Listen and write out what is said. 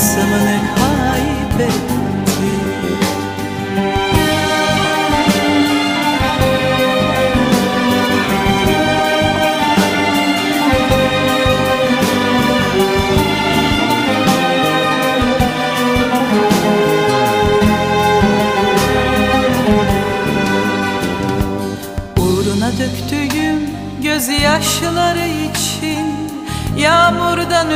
Tılsımını kaybetti döktüğüm gözyaşları için Yağmurdan